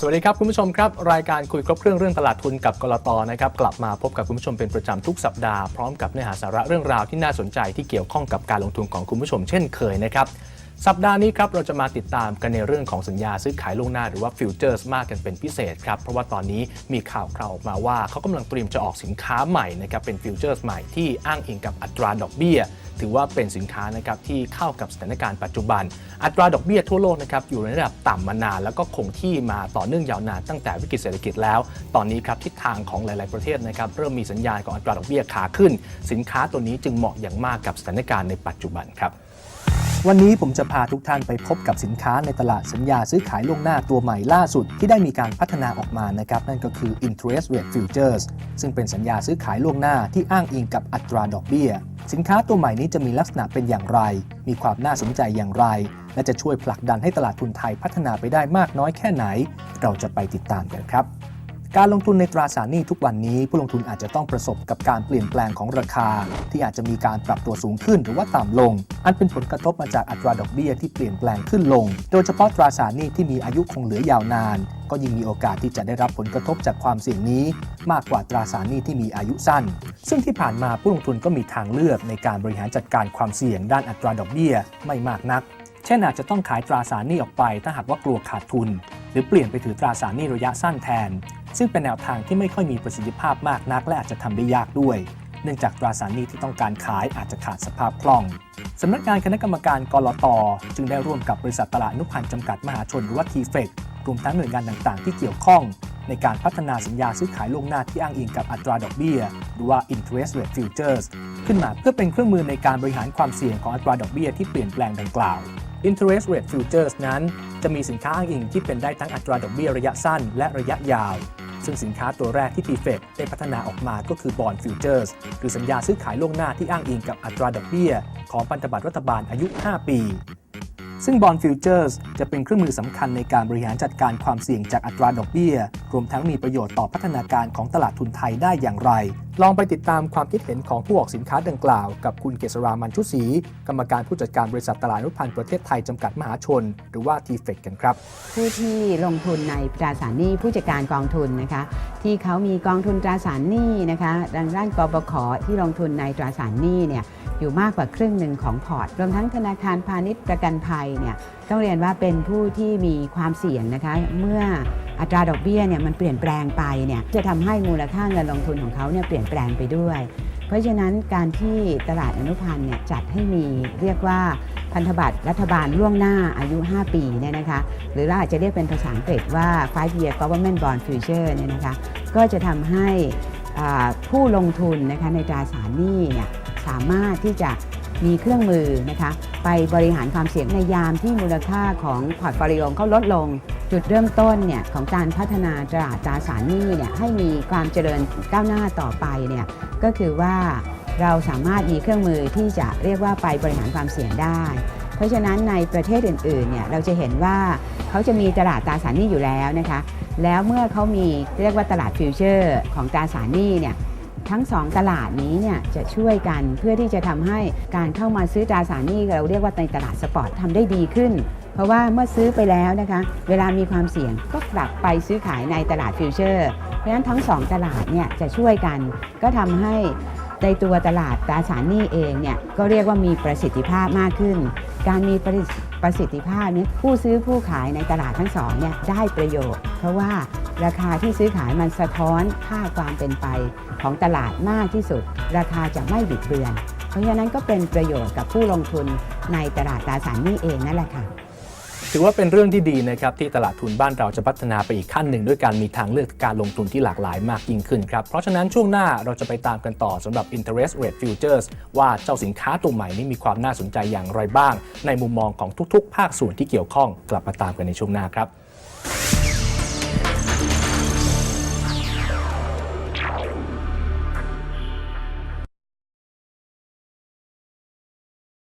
สวัสดีครับคุณผู้ชมครับ รายการคุยครบเครื่องเรื่องตลาดทุนกับกลตนะครับกลับมาพบกับคุณผู้ชมเป็นประจำทุกสัปดาห์พร้อมกับเนื้อหาสาระเรื่องราวที่น่าสนใจที่เกี่ยวข้องกับการลงทุนของคุณผู้ชมเช่นเคยนะครับสัปดาห์นี้ครับเราจะมาติดตามกันในเรื่องของสัญญาซื้อขายล่วงหน้าหรือว่าฟิวเจอร์สมากกันเป็นพิเศษครับเพราะว่าตอนนี้มีข่าวคราวออกมาว่าเขากำลังเตรียมจะออกสินค้าใหม่นะครับเป็นฟิวเจอร์สใหม่ที่อ้างอิงกับอัตราดอกเบี้ย ถือว่าเป็นสินค้านะครับที่เข้ากับสถานการณ์ปัจจุบัน อัตราดอกเบี้ยทั่วโลกนะครับอยู่ในระดับต่ำมานาน แล้วก็คงที่มาต่อเนื่องยาวนานตั้งแต่วิกฤตเศรษฐกิจแล้ว ตอนนี้ครับทิศทางของหลาย ๆประเทศนะครับเริ่มมีสัญญาณของอัตราดอกเบี้ยขาขึ้น สินค้าตัวนี้จึงเหมาะอย่างมากกับสถานการณ์ในปัจจุบันครับ วันนี้ผมจะพาทุกท่านไปพบกับสินค้าในตลาดสัญญาซื้อขายล่วงหน้าตัวใหม่ล่าสุด ที่ได้มีการพัฒนาออกมานะครับ นั่นก็คือ interest rate futures ซึ่งเป็นสัญญาซื้อขายล่วงหน้าที่อ้างอิงกับอัตราดอกเบี้ย สินค้าตัวใหม่นี้จะมีลักษณะเป็นอย่างไร มีความน่าสนใจอย่างไร และจะช่วยผลักดันให้ตลาดทุนไทยพัฒนาไปได้มากน้อยแค่ไหน เราจะไปติดตามกันครับ การลงทุนในตราสารหนี้ทุกวันนี้ผู้ลงทุนอาจจะต้องประสบกับการเปลี่ยนแปลงของราคา ที่อาจจะมีการปรับตัวสูงขึ้นหรือว่าต่ำลง อันเป็นผลกระทบมาจากอัตราดอกเบี้ยที่เปลี่ยนแปลงขึ้นลง โดยเฉพาะตราสารหนี้ที่มีอายุคงเหลือยาวนาน ก็ยิ่งมีโอกาสที่จะได้รับผลกระทบจากความเสี่ยงนี้ มากกว่าตราสารหนี้ที่มีอายุสั้น ซึ่งที่ผ่านมาผู้ลงทุนก็มีทางเลือกในการบริหารจัดการความเสี่ยงด้านอัตราดอกเบี้ยไม่มากนัก เช่นอาจจะต้องขายตราสารหนี้ออกไปถ้าหากว่ากลัวขาดทุน รือเปลี่ยนไปถือตราสารหนี้ระยะสั้นแทน ซึ่งเป็นแนวทางที่ไม่ค่อยมีประสิทธิภาพมากนัก และอาจจะทำได้ยากด้วย เนื่องจากตราสารหนี้ที่ต้องการขายอาจจะขาดสภาพคล่องสำนักงานคณะกรรมการกรตจึงได้ร่วมกับบริษัทตลาดนุพันธ์จำกัดมหาชนหรือว่า t f e c รวมทั้งหน่วยงานต่างๆ ที่เกี่ยวข้อง ในการพัฒนาสัญญาซื้อขายล่วงหน้าที่อ้างอิงกับอัตราดอกเบี้ย หรือว่า interest rate futures ขึ้นมาเพื่อเป็นเครื่องมือในการบริหารความเสี่ยงของอัตราดอกเบี้ยที่เปลี่ยนแปลงดังกล่าว interest rate futures นั้น จะมีสินค้าอ้างอิงที่เป็นได้ทั้งอัตราดอกเบี้ยระยะสั้นและระยะยาว ซึ่งสินค้าตัวแรกที่ t f e c ได้พัฒนาออกมาก็คือ bond futures หรือสัญญาซื้อขายล่วงหน้าที่อ้างอิงกับอัตราดอกเบี้ย ของพันธบัตรรัฐบาลอายุ 5 ปี ซึ่ง Bond Futures จะเป็นเครื่องมือสำคัญในการบริหารจัดการความเสี่ยงจากอัตราดอกเบี้ย รวมทั้งมีประโยชน์ต่อพัฒนาการของตลาดทุนไทยได้อย่างไร ลองไปติดตามความคิดเห็นของผู้ออกสินค้าดังกล่าว กับคุณเกษรามันชุศรีกรรมการผู้จัดการบริษัทตลาดนุพันธ์ประเทศไทยจำกัดมหาชน หรือว่า t f e c กันครับ ผู้ที่ลงทุนในตราสารหนี้ผู้จัดการกองทุนนะคะ ที่เขามีกองทุนตราสารหนี้นะคะดังด้านกบขที่ลงทุนในตราสารหนี้เนี่ยอยู่มากกว่าครึ่งหนึ่งของพอร์ต รวมทั้งธนาคารพาณิชย์ประกันภัยเนี่ยต้องเรียนว่าเป็นผู้ที่มีความเสี่ยงนะคะเมื่อ อัตราดอกเบี้ยเนี่ยมันเปลี่ยนแปลงไปเนี่ยจะทำให้มูลค่าเงินลงทุนของเขาเนี่ยเปลี่ยนแปลงไปด้วย เพราะฉะนั้นการที่ตลาดอนุพันธ์เนี่ยจัดให้มีเรียกว่าพันธบัตรรัฐบาลล่วงหน้าอายุ 5 ปีเนี่ยนะคะหรือเราอาจจะเรียกเป็นภาษาอังกฤษว่า five year government bond future เนี่ยนะคะก็จะทำให้ผู้ลงทุนนะคะในตราสารหนี้เนี่ยสามารถที่จะ มีเครื่องมือนะคะไปบริหารความเสี่ยงในยามที่มูลค่าของพอร์ตโฟลิโอเขาลดลง จุดเริ่มต้นเนี่ยของการพัฒนาตลาดตราสารหนี้เนี่ยให้มีความเจริญก้าวหน้าต่อไปเนี่ยก็คือว่าเราสามารถมีเครื่องมือที่จะเรียกว่าไปบริหารความเสี่ยงได้ เพราะฉะนั้นในประเทศอื่นๆเนี่ยเราจะเห็นว่าเขาจะมีตลาดตราสารหนี้อยู่แล้วนะคะแล้วเมื่อเขามีเรียกว่าตลาดฟิวเจอร์ของตราสารหนี้เนี่ย ทั้งสองตลาดนี้เนี่ยจะช่วยกันเพื่อที่จะทำให้การเข้ามาซื้อตราสารหนี้เราเรียกว่าในตลาดสปอร์ตทำได้ดีขึ้น เพราะว่าเมื่อซื้อไปแล้วนะคะ เวลามีความเสี่ยงก็กลับไปซื้อขายในตลาดฟิวเจอร์เพราะฉะนั้นทั้งสองตลาดเนี่ยจะช่วยกันก็ทำให้ในตัวตลาดตราสารหนี้เองเนี่ยก็เรียกว่ามีประสิทธิภาพมากขึ้น การมีประสิทธิภาพนี้ผู้ซื้อผู้ขายในตลาดทั้งสองเนี่ยได้ประโยชน์ เพราะว่า ราคาที่ซื้อขายมันสะท้อนค่าความเป็นไปของตลาดมากที่สุด ราคาจะไม่บิดเบือน เพราะฉะนั้นก็เป็นประโยชน์กับผู้ลงทุนในตลาดตราสารหนี้เองนั่นแหละค่ะถือว่าเป็นเรื่องที่ดีนะครับที่ตลาดทุนบ้านเราจะพัฒนาไปอีกขั้นหนึ่งด้วยการมีทางเลือกการลงทุนที่หลากหลายมากยิ่งขึ้นครับ เพราะฉะนั้นช่วงหน้าเราจะไปตามกันต่อสำหรับ interest rate futures ว่าเจ้าสินค้าตัวใหม่นี้มีความน่าสนใจอย่างไรบ้าง ในมุมมองของทุกๆ ภาคส่วนที่เกี่ยวข้องกลับมาตามกันในช่วงหน้าครับ